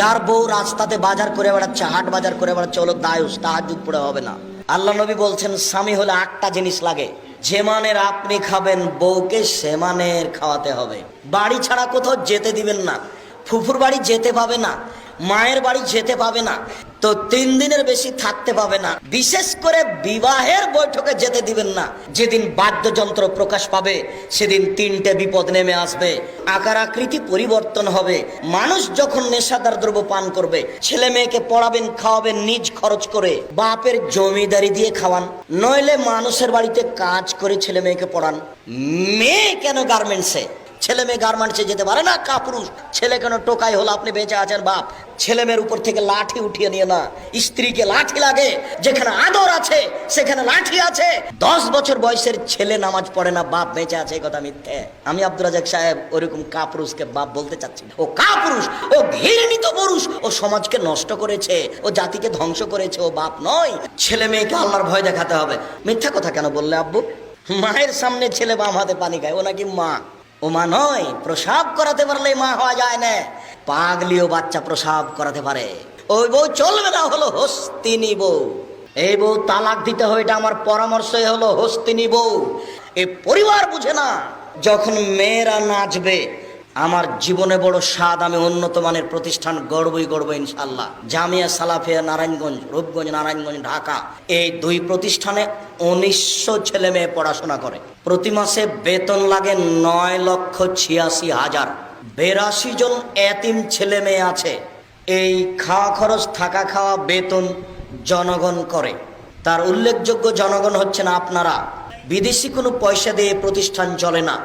যার বউ রাস্তাতে বাজার করে বেড়াচ্ছে, হাট বাজার করে বেড়াচ্ছে হলো দায়ুস তাহাজুদ পড়ে হবে না। আল্লাহ নবী বলছেন, স্বামী হলে আটটা জিনিস লাগে। যে মানের আপনি খাবেন, বউকে সে মানের খাওয়াতে হবে। বাড়ি ছাড়া কোথাও যেতে দিবেন না। ফুফুর বাড়ি যেতে পাবে না। মায়ের বাড়ি যেতে পাবে না। তো তিন দিনের বেশি থাকতে পাবে না। বিশেষ করে বিবাহের বৈঠকে যেতে দিবেন না। যেদিন বাদ্যযন্ত্র প্রকাশ পাবে, সেদিন তিনটে বিপদ নেমে আসবে। আকার আকৃতি পরিবর্তন হবে। মানুষ যখন নেশাদার দ্রব্য পান করবে, ছেলে মেয়েকে পড়াবেন, খাওয়াবেন, নিজ খরচ করে বাপের জমিদারি দিয়ে খাওয়ান। নইলে মানুষের বাড়িতে কাজ করে ছেলে মেয়েকে পড়ান। মেয়ে কেন গার্মেন্টসে ছেলে মেয়ে গার্মেন্টসে যেতে পারে না? কাপুরুষ, ছেলে কেন টোকাই হলো? আপনি বেঁচে আছেন বাপ। ছেলে মেয়ের উপর থেকে লাঠি উঠিয়ে নিয়ে না। স্ত্রীকে লাঠি লাগে, যেখানে আদর আছে, সেখানে লাঠি আছে। দশ বছর বয়সের ছেলে নামাজ পড়ে না, বাপ বেঁচে আছে, এই কথা মিথ্যে। আমি আব্দুল রাজাক সাহেব ওরকম কাপুরুষকে বাপ বলতে চাচ্ছি। ও কাপুরুষ, ও ঘৃণিত পুরুষ, ও সমাজকে নষ্ট করেছে, ও জাতিকে ধ্বংস করেছে, ও বাপ নয়। ছেলে মেয়েকে আল্লাহর ভয় দেখাতে হবে। মিথ্যা কথা কেন বললে আব্বু? মায়ের সামনে ছেলে বাম হাতে পানি খায়, ও নাকি মা? ও মা নয়, প্রসাব করাতে পারলে মা হওয়া যায় না। পাগলিও বাচ্চা প্রসাব করাতে পারে। ওই বউ চলবে না, হলো হস্তিনী বউ। এই বউ তালাক দিতে হয়, এটা আমার পরামর্শ হলো হস্তিনী বউ। এ পরিবার বুঝে না, যখন মেয়েরা নাচবে আমার জীবনে বড় স্বাদ, আমি উন্নত মানের প্রতিষ্ঠান গড়বই গড়ব ইনশাল্লাহ জামিয়া সালাফিয়া নারায়ণগঞ্জ, রূপগঞ্জ, নারায়ণগঞ্জ, ঢাকা। এই দুই প্রতিষ্ঠানে উনিশশো ছেলে মেয়ে পড়াশোনা করে। প্রতি মাসে বেতন লাগে নয় লক্ষ ছিয়াশি হাজার। বেরাশি জন এতিম ছেলে মেয়ে আছে। এই খাওয়া খরচ, থাকা খাওয়া, বেতন জনগণ করে। তার উল্লেখযোগ্য জনগণ হচ্ছেন আপনারা। বিদেশি কোনো পয়সা দিয়ে প্রতিষ্ঠান চলে না।